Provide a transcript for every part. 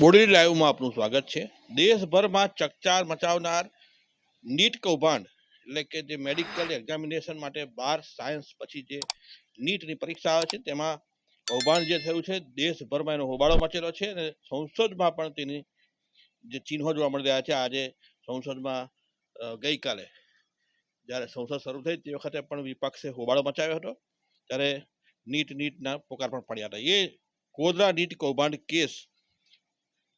બોડેલી લાઈવમાં આપનું સ્વાગત છે. દેશભરમાં ચકચાર મચાવનાર નીટ કૌભાંડ, એટલે કે જે મેડિકલ એક્ઝામિનેશન માટે બાર સાયન્સ પછી જે નીટની પરીક્ષા આવે છે, તેમાં કૌભાંડ જે થયું છે, દેશભરમાં એનો હોબાળો મચેલો છે અને સંસદમાં પણ તેની જે ચિહ્નો જોવા મળી રહ્યા છે. આજે સંસદમાં ગઈકાલે જ્યારે સંસદ શરૂ થઈ તે વખતે પણ વિપક્ષે હોબાળો મચાવ્યો હતો, ત્યારે નીટ નીટના પોકાર પણ પડ્યા હતા. એ કોદરા નીટ કૌભાંડ કેસ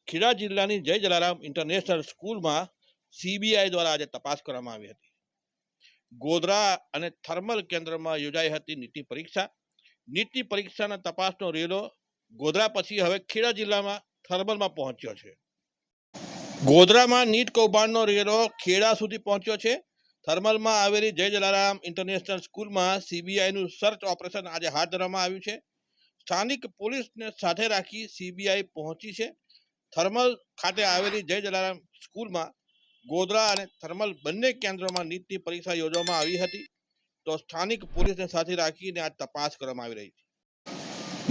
ખેડા જિલ્લાની જય જલારામ ઇન્ટરનેશનલ સ્કૂલમાં સીબીઆઈ દ્વારા આજે તપાસ કરવામાં આવી હતી. ગોધરા અને થર્મલ કેન્દ્રમાં યોજાઈ હતી નીતિ પરીક્ષા. નીતિ પરીક્ષાના તપાસનો રેલો ગોધરા પછી હવે ખેડા જિલ્લામાં થર્મલમાં પહોંચ્યો છે. ગોધરામાં નીટ કૌભાંડનો રેલો ખેડા સુધી પહોંચ્યો છે. થર્મલમાં આવેલી જય જલારામ ઇન્ટરનેશનલ સ્કૂલમાં સીબીઆઈનું સર્ચ ઓપરેશન આજે હાથ ધરવામાં આવ્યું છે. સ્થાનિક પોલીસને સાથે રાખી સીબીઆઈ પહોંચી છે. થર્મલ ખાતે આવેલી જય જલારામ સ્કૂલમાં ગોધરા અને થર્મલ બંને કેન્દ્રોમાં નીટની પરીક્ષા યોજવામાં આવી હતી. તો સ્થાનિક પોલીસને સાથે રાખીને આ તપાસ કરવામાં આવી રહી છે.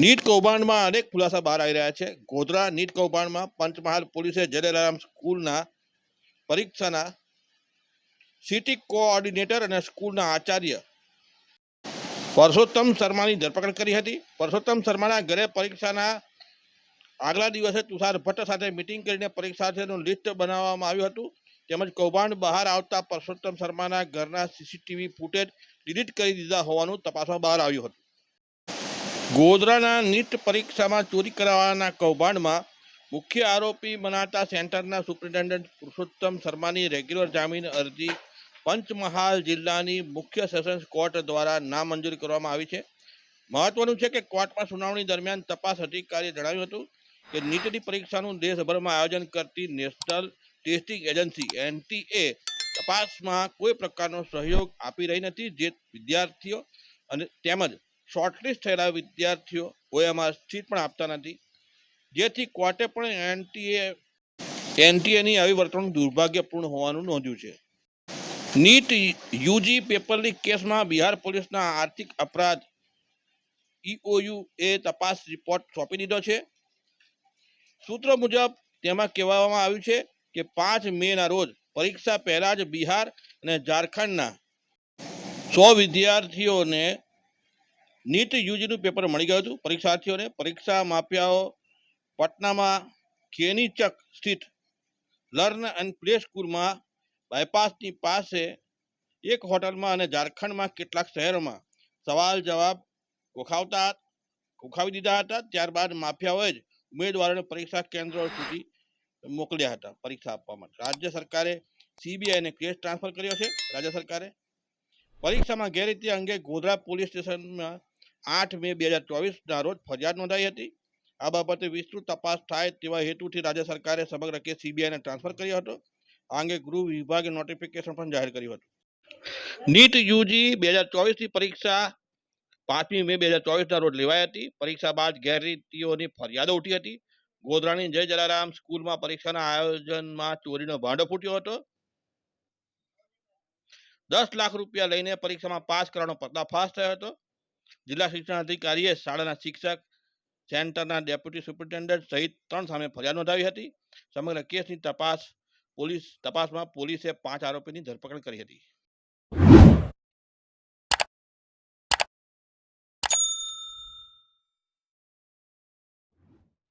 નીટ કૌભાંડમાં અનેક ખુલાસા બહાર આવી રહ્યા છે. ગોધરા નીટ કૌભાંડમાં પંચમહાલ પોલીસે જય જલારામ સ્કૂલના પરીક્ષાના સિટી કોઓર્ડિનેટર અને સ્કૂલના આચાર્ય પરસોત્તમ શર્માની ધરપકડ કરી હતી. પરસોત્તમ શર્માના ઘરે પરીક્ષાના આગલા દિવસે તુષાર ભટ્ટ સાથે મિટિંગ કરીને પરીક્ષાર્થીઓનું લિસ્ટ બનાવવામાં આવ્યું હતું. તેમજ કૌભાંડ બહાર આવતા પરસોત્તમ શર્માના ઘરના સીસીટીવી ફૂટેજ ડિલીટ કરી દીધા હોવાનું તપાસમાં બહાર આવ્યું હતું. ગોધરાના નીટ પરીક્ષામાં ચોરી કરાવવાના કૌભાંડમાં મુખ્ય આરોપી મનાતા સેન્ટરના સુપ્રિન્ટેન્ડન્ટ પુરુષોત્તમ શર્માની રેગ્યુલર જામીન અરજી પંચમહાલ જિલ્લાની મુખ્ય સેશન્સ કોર્ટ દ્વારા નામંજૂર કરવામાં આવી છે. મહત્વનું છે કે કોર્ટમાં સુનાવણી દરમિયાન તપાસ અધિકારીએ જણાવ્યું હતું કે નીટની પરીક્ષાનું દેશભરમાં આયોજન કરતી નેશનલ ટેસ્ટિંગ એજન્સી, એનટીએ, તપાસમાં કોઈ પ્રકારનો સહયોગ આપી રહી નથી, જે વિદ્યાર્થીઓ અને તેમજ શોર્ટલિસ્ટ થયેલા વિદ્યાર્થીઓ ઓએમઆર સીટ પણ આપતા નથી. જેથી કોર્ટે પણ એનટીએ, એનટીએની આવી વર્તણૂક દુર્ભાગ્યપૂર્ણ હોવાનું નોંધ્યું છે. નીટ યુજી પેપરલીક કેસમાં બિહાર પોલીસના આર્થિક અપરાધ ઈઓયુ એ તપાસ રિપોર્ટ સોંપી દીધો છે. સૂત્રો મુજબ તેમાં કહેવામાં આવ્યું છે કે પાંચ મેના રોજ પરીક્ષા પહેલા જ બિહાર અને ઝારખંડના સો વિદ્યાર્થીઓને નીટ યુજીનું પેપર મળી ગયું હતું. પરીક્ષાર્થીઓને પરીક્ષા માફિયાઓ પટનામાં કેનીચક સ્થિત લર્ન એન્ડ પ્લે સ્કૂલમાં બાયપાસની પાસે એક હોટલમાં અને ઝારખંડમાં કેટલાક શહેરોમાં સવાલ જવાબ ખોખાવતા ખોખાવી દીધા હતા. ત્યારબાદ માફિયાઓએ જ ઉમેદવારોને પરીક્ષા કેન્દ્રો સુધી મોકલ્યા હતા પરીક્ષા આપવા માટે. રાજ્ય સરકારે સીબીઆઈને કેસ ટ્રાન્સફર કર્યો છે. રાજ્ય સરકારે પરીક્ષામાં ગેરરીતિ અંગે ગોધરા પોલીસ સ્ટેશનમાં આઠ મે બે હજાર ચોવીસના રોજ ફરિયાદ નોંધાઈ હતી. આ બાબતે વિસ્તૃત તપાસ થાય તેવા હેતુથી રાજ્ય સરકારે સમગ્ર કેસ સીબીઆઈને ટ્રાન્સફર કર્યો હતો. આ અંગે ગૃહ વિભાગે નોટિફિકેશન પણ જાહેર કર્યું હતું. નીટ યુજી બે હજાર ચોવીસની પરીક્ષા પાંચમી મે બે હજાર ચોવીસના રોજ લેવાઈ હતી. પરીક્ષા બાદ ગેરરીતિઓની ફરિયાદો ઉઠી હતી. ગોધરાની જય જલારામ સ્કૂલમાં પરીક્ષાના આયોજનમાં ચોરીનો ભાંડો ફૂટ્યો હતો. દસ લાખ રૂપિયા લઈને પરીક્ષામાં પાસ કરવાનો પર્દાફાશ થયો હતો. જિલ્લા શિક્ષણ અધિકારીએ શાળાના શિક્ષક, સેન્ટરના ડેપ્યુટી સુપ્રિન્ટેન્ડન્ટ સહિત ત્રણ સામે ફરિયાદ નોંધાવી હતી. સમગ્ર કેસની તપાસ પોલીસ, તપાસમાં પોલીસે પાંચ આરોપીની ધરપકડ કરી હતી.